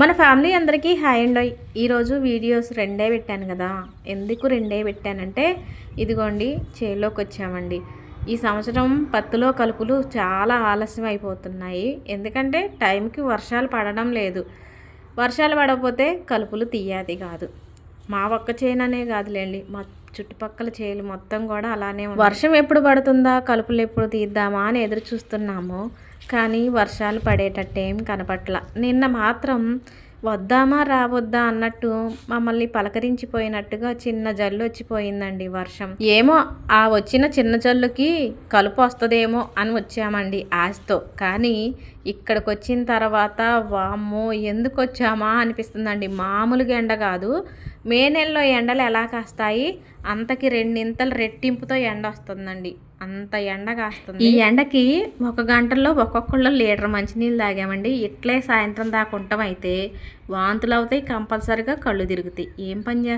మన ఫ్యామిలీ అందరికీ hi and. ఈరోజు వీడియోస్ రెండే పెట్టాను కదా. ఎందుకు రెండే పెట్టానంటే ఇదిగోండి చేలోకి వచ్చామండి. ఈ సంవత్సరం పత్తిలో కలుపులు చాలా ఆలస్యం అయిపోతున్నాయి. ఎందుకంటే టైంకి వర్షాలు పడడం లేదు. వర్షాలు పడకపోతే కలుపులు తీయాది కాదు. మా ఒక్క చేననే కాదులేండి. మా చుట్టుపక్కల చేలు మొత్తం కూడా అలానే వర్షం ఎప్పుడు పడుతుందా? కలుపులు ఎప్పుడు తీద్దామా అని ఎదురు చూస్తున్నాము. కానీ వర్షాలు పడేటట్టేం కనపట్ల. నిన్న మాత్రం వద్దామా రావద్దా అన్నట్టు మమ్మల్ని పలకరించిపోయినట్టుగా చిన్న జల్లు వచ్చిపోయిందండి వర్షం. ఏమో ఆ వచ్చిన చిన్న జల్లుకి కలుపు వస్తుందేమో అని వచ్చామండి ఆశతో. కానీ ఇక్కడికి వచ్చిన తర్వాత వామ్మో ఎందుకు వచ్చామా అనిపిస్తుందండి. మామూలుగా ఎండ కాదు. మే నెలలో ఎండలు ఎలా కాస్తాయి? అంతకి రెండింతలు రెట్టింపుతో ఎండ వస్తుందండి. అంత ఎండ కాస్తుంది. ఈ ఎండకి ఒక గంటలో ఒక్కొక్కళ్ళు లీటర్ మంచినీళ్ళు తాగామండి. ఇట్లే సాయంత్రం దాకా ఉంటాం అయితే వాంతులు అవుతాయి కంపల్సరిగా కళ్ళు తిరుగుతాయి. ఏం పని చేస్తాం?